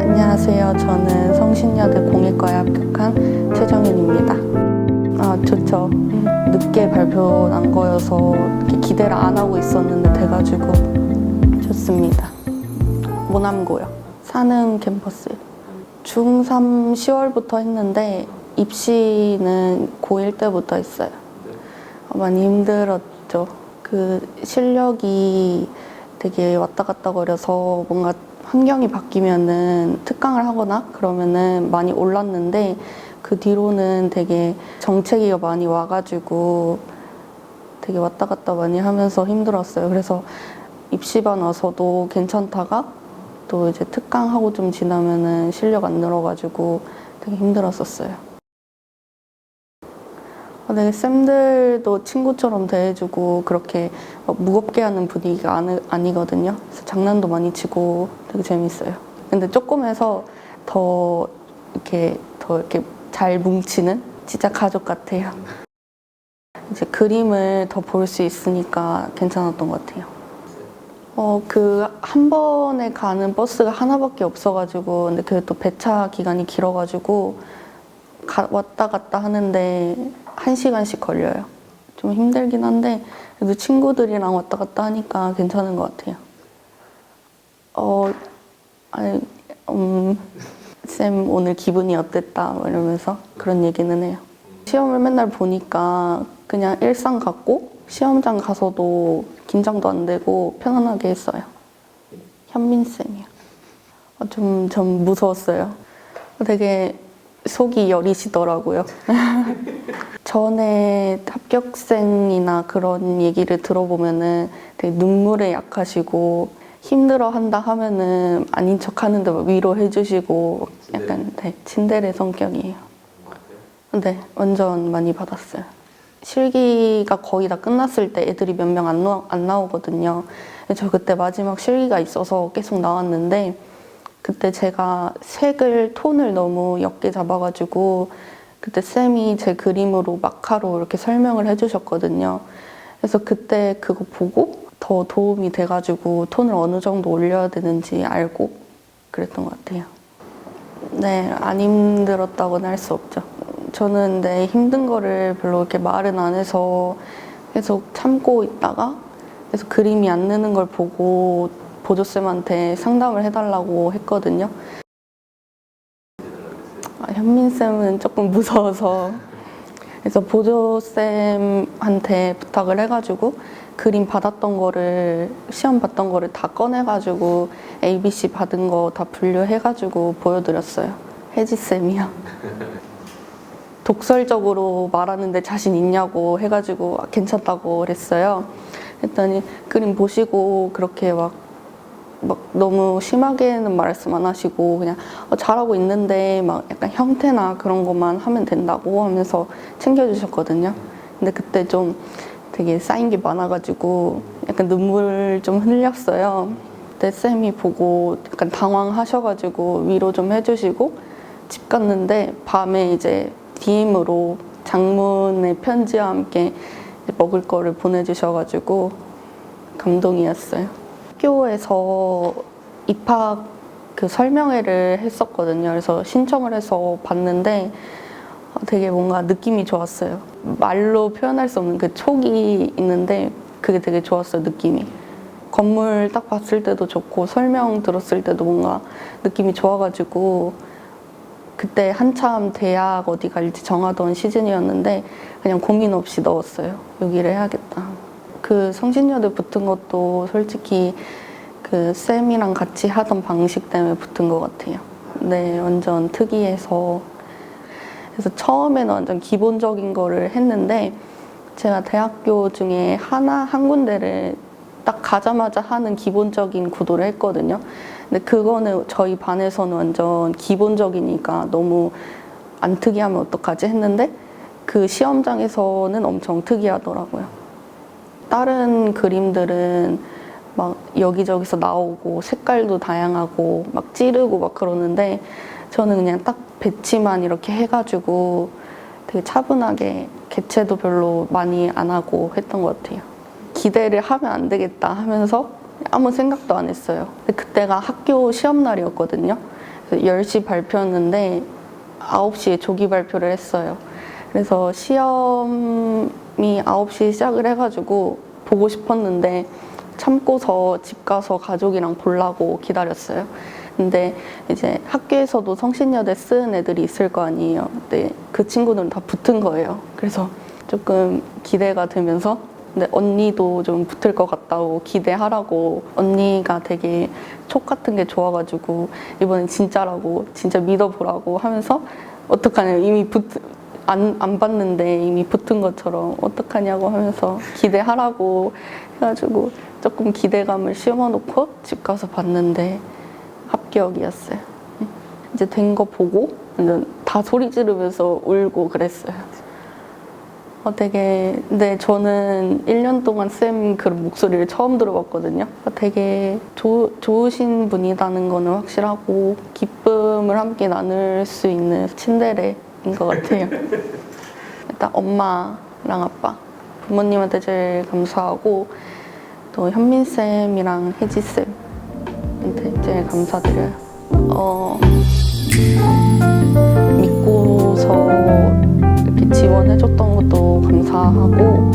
안녕하세요. 저는 성신여대 공익과에 합격한 최정윤입니다. 아, 좋죠. 늦게 발표 난 거여서 기대를 안 하고 있었는데 돼가지고 좋습니다. 모남고요. 산음 캠퍼스요. 중3 10월부터 했는데 입시는 고1 때부터 했어요. 어, 많이 힘들었죠. 그 실력이 되게 왔다 갔다 거려서 뭔가 환경이 바뀌면은 특강을 하거나 그러면은 많이 올랐는데 그 뒤로는 되게 정체기가 많이 와가지고 되게 왔다 갔다 많이 하면서 힘들었어요. 그래서 입시반 와서도 괜찮다가 또 이제 특강하고 좀 지나면은 실력 안 늘어가지고 되게 힘들었었어요. 어, 되게 쌤들도 친구처럼 대해주고 그렇게 막 무겁게 하는 분위기가 아니, 아니 거든요. 그래서 장난도 많이 치고 되게 재밌어요. 근데 조금 해서 더 이렇게 더 이렇게 잘 뭉치는 진짜 가족 같아요. 이제 그림을 더 볼 수 있으니까 괜찮았던 것 같아요. 어, 그 한 번에 가는 버스가 하나밖에 없어가지고 근데 그게 또 배차 기간이 길어가지고 가- 왔다 갔다 하는데 한 시간씩 걸려요. 좀 힘들긴 한데 그래도 친구들이랑 왔다 갔다 하니까 괜찮은 것 같아요. 어, 아니, 음, 쌤 오늘 기분이 어땠다 뭐 이러면서 그런 얘기는 해요. 시험을 맨날 보니까 그냥 일상 같고 시험장 가서도 긴장도 안 되고 편안하게 했어요. 현민 쌤이요. 어, 좀, 좀 무서웠어요. 되게 속이 여리시더라고요. 전에 합격생이나 그런 얘기를 들어보면은 되게 눈물에 약하시고 힘들어 한다 하면은 아닌 척 하는데 막 위로해 주시고 약간 네, 친데레 성격이에요. 네, 완전 많이 받았어요. 실기가 거의 다 끝났을 때 애들이 몇 명 안 안 나오거든요. 저 그때 마지막 실기가 있어서 계속 나왔는데 그때 제가 색을 톤을 너무 옅게 잡아가지고 그때 쌤이 제 그림으로 마카로 이렇게 설명을 해주셨거든요. 그래서 그때 그거 보고 더 도움이 돼가지고 톤을 어느 정도 올려야 되는지 알고 그랬던 것 같아요. 네, 안 힘들었다고는 할 수 없죠. 저는 내 힘든 거를 별로 이렇게 말은 안 해서 계속 참고 있다가 그래서 그림이 안 느는 걸 보고 보조쌤한테 상담을 해달라고 했거든요. 아, 현민쌤은 조금 무서워서 그래서 보조쌤한테 부탁을 해가지고 그림 받았던 거를 시험 봤던 거를 다 꺼내가지고 ABC 받은 거 다 분류해가지고 보여드렸어요. 혜지쌤이요. 독설적으로 말하는데 자신 있냐고 해가지고 아, 괜찮다고 그랬어요. 했더니 그림 보시고 그렇게 막, 막 너무 심하게는 말씀 안 하시고 그냥 어, 잘하고 있는데 막 약간 형태나 그런 것만 하면 된다고 하면서 챙겨주셨거든요. 근데 그때 좀 되게 쌓인 게 많아가지고 약간 눈물 좀 흘렸어요. 그때 쌤이 보고 약간 당황하셔가지고 위로 좀 해주시고 집 갔는데 밤에 이제 DM으로 장문의 편지와 함께 먹을 거를 보내주셔가지고 감동이었어요. 학교에서 입학 그 설명회를 했었거든요. 그래서 신청을 해서 봤는데 어, 되게 뭔가 느낌이 좋았어요. 말로 표현할 수 없는 그 촉이 있는데 그게 되게 좋았어요, 느낌이. 건물 딱 봤을 때도 좋고 설명 들었을 때도 뭔가 느낌이 좋아가지고 그때 한참 대학 어디 갈지 정하던 시즌이었는데 그냥 고민 없이 넣었어요. 여기를 해야겠다. 그 성신여대 붙은 것도 솔직히 그 쌤이랑 같이 하던 방식 때문에 붙은 것 같아요. 네, 완전 특이해서 그래서 처음에는 완전 기본적인 거를 했는데 제가 대학교 중에 하나 한 군데를 딱 가자마자 하는 기본적인 구도를 했거든요. 근데 그거는 저희 반에서는 완전 기본적이니까 너무 안 특이하면 어떡하지 했는데 그 시험장에서는 엄청 특이하더라고요. 다른 그림들은 막 여기저기서 나오고 색깔도 다양하고 막 찌르고 막 그러는데 저는 그냥 딱 배치만 이렇게 해가지고 되게 차분하게 개체도 별로 많이 안 하고 했던 것 같아요. 기대를 하면 안 되겠다 하면서 아무 생각도 안 했어요. 그때가 학교 시험 날이었거든요. 그래서 10시 발표였는데 9시에 조기 발표를 했어요. 그래서 시험이 9시에 시작을 해가지고 보고 싶었는데 참고서 집 가서 가족이랑 보려고 기다렸어요. 근데 이제 학교에서도 성신여대 쓰는 애들이 있을 거 아니에요. 근데 그 친구들은 다 붙은 거예요. 그래서 조금 기대가 되면서 근데 언니도 좀 붙을 것 같다고 기대하라고 언니가 되게 촉 같은 게 좋아가지고 이번엔 진짜라고 진짜 믿어보라고 하면서 어떡하냐 이미 붙, 안, 안 봤는데 이미 붙은 것처럼 어떡하냐고 하면서 기대하라고 해가지고 조금 기대감을 씌워놓고 집 가서 봤는데 합격이었어요. 이제 된 거 보고 완전 다 소리 지르면서 울고 그랬어요. 어, 되게, 근데 저는 1년 동안 쌤 그런 목소리를 처음 들어봤거든요. 어, 되게 조, 좋으신 분이라는 거는 확실하고, 기쁨을 함께 나눌 수 있는 친데레인 것 같아요. 일단 엄마랑 아빠, 부모님한테 제일 감사하고, 또 현민 쌤이랑 혜지 쌤한테 제일 감사드려요. 어, 믿고서 이렇게 지원해줬던 것도 감사하고